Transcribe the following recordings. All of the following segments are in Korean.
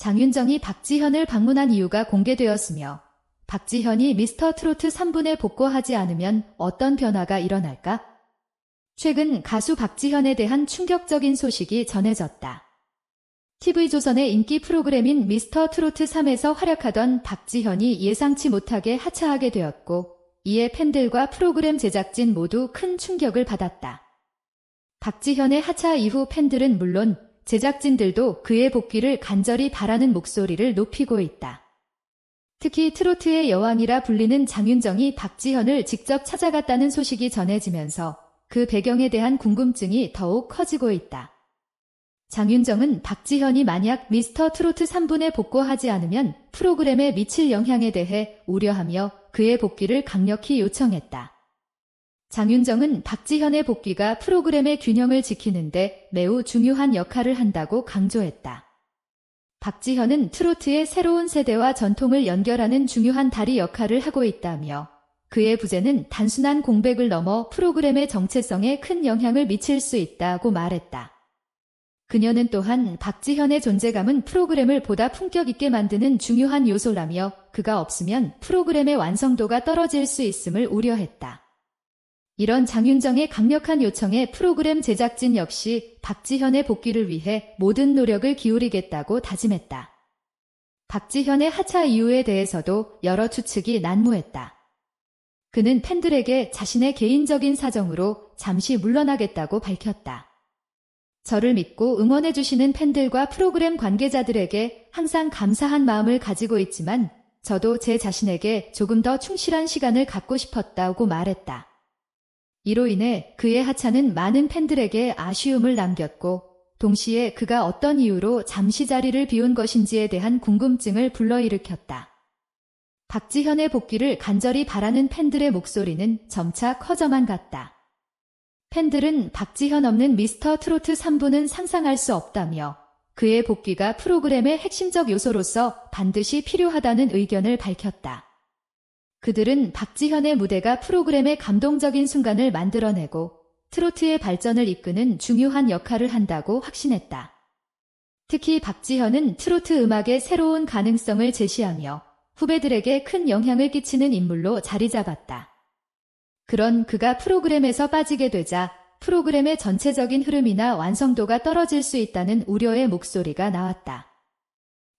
장윤정이 박지현을 방문한 이유가 공개되었으며 박지현이 미스터 트로트 3분에 복구하지 않으면 어떤 변화가 일어날까? 최근 가수 박지현에 대한 충격적인 소식이 전해졌다. TV조선의 인기 프로그램인 미스터 트로트 3에서 활약하던 박지현이 예상치 못하게 하차하게 되었고 이에 팬들과 프로그램 제작진 모두 큰 충격을 받았다. 박지현의 하차 이후 팬들은 물론 제작진들도 그의 복귀를 간절히 바라는 목소리를 높이고 있다. 특히 트로트의 여왕이라 불리는 장윤정이 박지현을 직접 찾아갔다는 소식이 전해지면서 그 배경에 대한 궁금증이 더욱 커지고 있다. 장윤정은 박지현이 만약 미스터 트로트 3분에 복구하지 않으면 프로그램에 미칠 영향에 대해 우려하며 그의 복귀를 강력히 요청했다. 장윤정은 박지현의 복귀가 프로그램의 균형을 지키는데 매우 중요한 역할을 한다고 강조했다. 박지현은 트로트의 새로운 세대와 전통을 연결하는 중요한 다리 역할을 하고 있다며 그의 부재는 단순한 공백을 넘어 프로그램의 정체성에 큰 영향을 미칠 수 있다고 말했다. 그녀는 또한 박지현의 존재감은 프로그램을 보다 품격 있게 만드는 중요한 요소라며 그가 없으면 프로그램의 완성도가 떨어질 수 있음을 우려했다. 이런 장윤정의 강력한 요청에 프로그램 제작진 역시 박지현의 복귀를 위해 모든 노력을 기울이겠다고 다짐했다. 박지현의 하차 이유에 대해서도 여러 추측이 난무했다. 그는 팬들에게 자신의 개인적인 사정으로 잠시 물러나겠다고 밝혔다. 저를 믿고 응원해주시는 팬들과 프로그램 관계자들에게 항상 감사한 마음을 가지고 있지만 저도 제 자신에게 조금 더 충실한 시간을 갖고 싶었다고 말했다. 이로 인해 그의 하차는 많은 팬들에게 아쉬움을 남겼고 동시에 그가 어떤 이유로 잠시 자리를 비운 것인지에 대한 궁금증을 불러일으켰다. 박지현의 복귀를 간절히 바라는 팬들의 목소리는 점차 커져만 갔다. 팬들은 박지현 없는 미스터 트로트 3부는 상상할 수 없다며 그의 복귀가 프로그램의 핵심적 요소로서 반드시 필요하다는 의견을 밝혔다. 그들은 박지현의 무대가 프로그램의 감동적인 순간을 만들어내고 트로트의 발전을 이끄는 중요한 역할을 한다고 확신했다. 특히 박지현은 트로트 음악의 새로운 가능성을 제시하며 후배들에게 큰 영향을 끼치는 인물로 자리 잡았다. 그런 그가 프로그램에서 빠지게 되자 프로그램의 전체적인 흐름이나 완성도가 떨어질 수 있다는 우려의 목소리가 나왔다.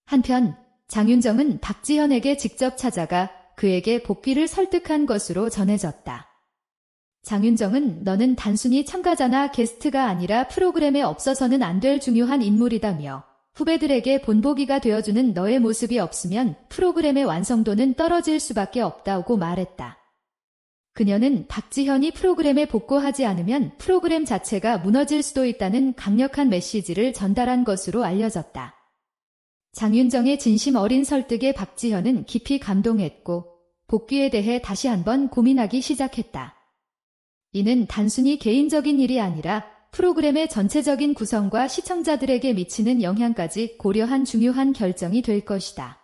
한편 장윤정은 박지현에게 직접 찾아가 그에게 복귀를 설득한 것으로 전해졌다. 장윤정은 너는 단순히 참가자나 게스트가 아니라 프로그램에 없어서는 안 될 중요한 인물이다며 후배들에게 본보기가 되어주는 너의 모습이 없으면 프로그램의 완성도는 떨어질 수밖에 없다고 말했다. 그녀는 박지현이 프로그램에 복구하지 않으면 프로그램 자체가 무너질 수도 있다는 강력한 메시지를 전달한 것으로 알려졌다. 장윤정의 진심 어린 설득에 박지현은 깊이 감동했고 복귀에 대해 다시 한번 고민하기 시작했다. 이는 단순히 개인적인 일이 아니라 프로그램의 전체적인 구성과 시청자들에게 미치는 영향까지 고려한 중요한 결정이 될 것이다.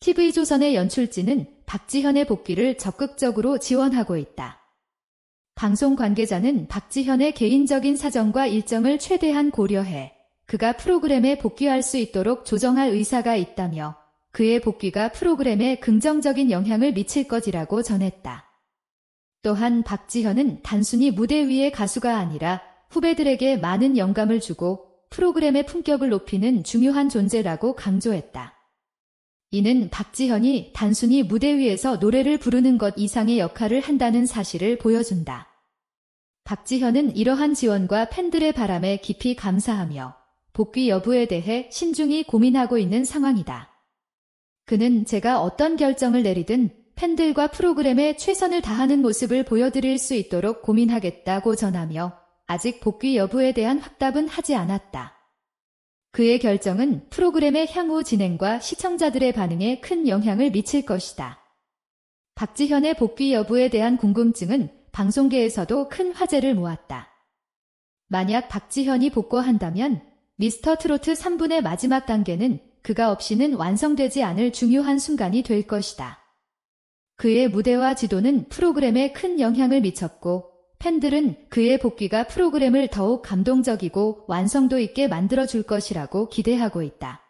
TV조선의 연출진은 박지현의 복귀를 적극적으로 지원하고 있다. 방송 관계자는 박지현의 개인적인 사정과 일정을 최대한 고려해 그가 프로그램에 복귀할 수 있도록 조정할 의사가 있다며 그의 복귀가 프로그램에 긍정적인 영향을 미칠 것이라고 전했다. 또한 박지현은 단순히 무대 위의 가수가 아니라 후배들에게 많은 영감을 주고 프로그램의 품격을 높이는 중요한 존재라고 강조했다. 이는 박지현이 단순히 무대 위에서 노래를 부르는 것 이상의 역할을 한다는 사실을 보여준다. 박지현은 이러한 지원과 팬들의 바람에 깊이 감사하며 복귀 여부에 대해 신중히 고민하고 있는 상황이다. 그는 제가 어떤 결정을 내리든 팬들과 프로그램에 최선을 다하는 모습을 보여드릴 수 있도록 고민하겠다고 전하며 아직 복귀 여부에 대한 확답은 하지 않았다. 그의 결정은 프로그램의 향후 진행과 시청자들의 반응에 큰 영향을 미칠 것이다. 박지현의 복귀 여부에 대한 궁금증은 방송계에서도 큰 화제를 모았다. 만약 박지현이 복구한다면 미스터 트로트 3분의 마지막 단계는 그가 없이는 완성되지 않을 중요한 순간이 될 것이다. 그의 무대와 지도는 프로그램에 큰 영향을 미쳤고 팬들은 그의 복귀가 프로그램을 더욱 감동적이고 완성도 있게 만들어줄 것이라고 기대하고 있다.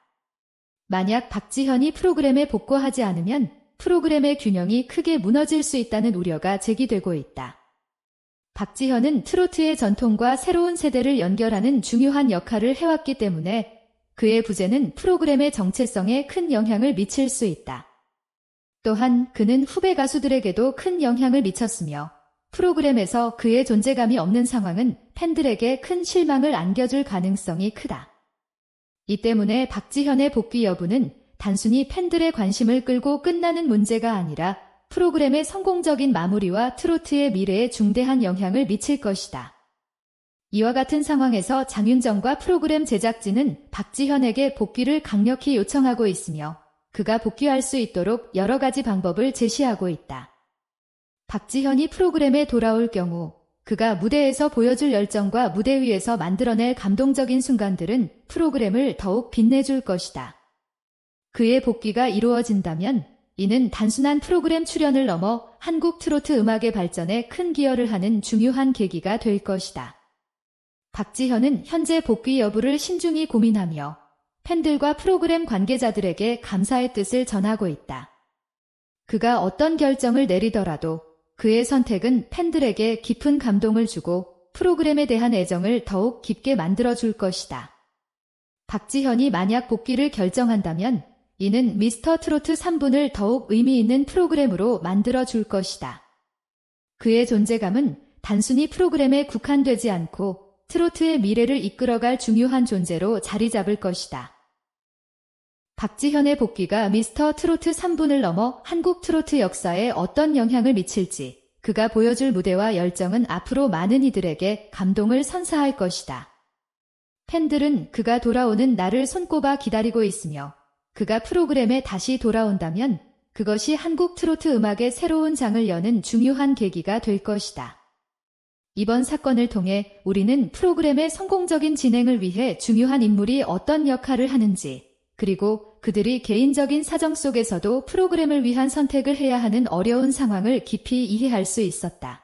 만약 박지현이 프로그램에 복구하지 않으면 프로그램의 균형이 크게 무너질 수 있다는 우려가 제기되고 있다. 박지현은 트로트의 전통과 새로운 세대를 연결하는 중요한 역할을 해왔기 때문에 그의 부재는 프로그램의 정체성에 큰 영향을 미칠 수 있다. 또한 그는 후배 가수들에게도 큰 영향을 미쳤으며 프로그램에서 그의 존재감이 없는 상황은 팬들에게 큰 실망을 안겨줄 가능성이 크다. 이 때문에 박지현의 복귀 여부는 단순히 팬들의 관심을 끌고 끝나는 문제가 아니라 프로그램의 성공적인 마무리와 트로트의 미래에 중대한 영향을 미칠 것이다. 이와 같은 상황에서 장윤정과 프로그램 제작진은 박지현에게 복귀를 강력히 요청하고 있으며 그가 복귀할 수 있도록 여러 가지 방법을 제시하고 있다. 박지현이 프로그램에 돌아올 경우 그가 무대에서 보여줄 열정과 무대 위에서 만들어낼 감동적인 순간들은 프로그램을 더욱 빛내줄 것이다. 그의 복귀가 이루어진다면 이는 단순한 프로그램 출연을 넘어 한국 트로트 음악의 발전에 큰 기여를 하는 중요한 계기가 될 것이다. 박지현은 현재 복귀 여부를 신중히 고민하며 팬들과 프로그램 관계자들에게 감사의 뜻을 전하고 있다. 그가 어떤 결정을 내리더라도 그의 선택은 팬들에게 깊은 감동을 주고 프로그램에 대한 애정을 더욱 깊게 만들어줄 것이다. 박지현이 만약 복귀를 결정한다면 이는 미스터 트로트 3분을 더욱 의미 있는 프로그램으로 만들어줄 것이다. 그의 존재감은 단순히 프로그램에 국한되지 않고 트로트의 미래를 이끌어갈 중요한 존재로 자리 잡을 것이다. 박지현의 복귀가 미스터 트로트 3분을 넘어 한국 트로트 역사에 어떤 영향을 미칠지 그가 보여줄 무대와 열정은 앞으로 많은 이들에게 감동을 선사할 것이다. 팬들은 그가 돌아오는 날을 손꼽아 기다리고 있으며 그가 프로그램에 다시 돌아온다면 그것이 한국 트로트 음악의 새로운 장을 여는 중요한 계기가 될 것이다. 이번 사건을 통해 우리는 프로그램의 성공적인 진행을 위해 중요한 인물이 어떤 역할을 하는지 그리고 그들이 개인적인 사정 속에서도 프로그램을 위한 선택을 해야 하는 어려운 상황을 깊이 이해할 수 있었다.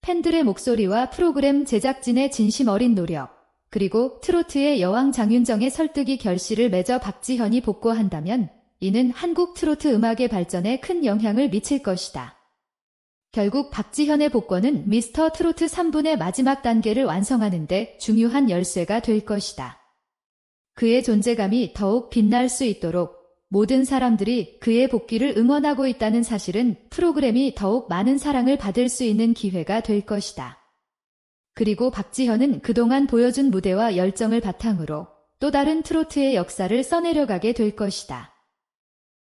팬들의 목소리와 프로그램 제작진의 진심 어린 노력, 그리고 트로트의 여왕 장윤정의 설득이 결실을 맺어 박지현이 복구한다면 이는 한국 트로트 음악의 발전에 큰 영향을 미칠 것이다. 결국 박지현의 복권은 미스터 트로트 3분의 마지막 단계를 완성하는데 중요한 열쇠가 될 것이다. 그의 존재감이 더욱 빛날 수 있도록 모든 사람들이 그의 복귀를 응원하고 있다는 사실은 프로그램이 더욱 많은 사랑을 받을 수 있는 기회가 될 것이다. 그리고 박지현은 그동안 보여준 무대와 열정을 바탕으로 또 다른 트로트의 역사를 써내려가게 될 것이다.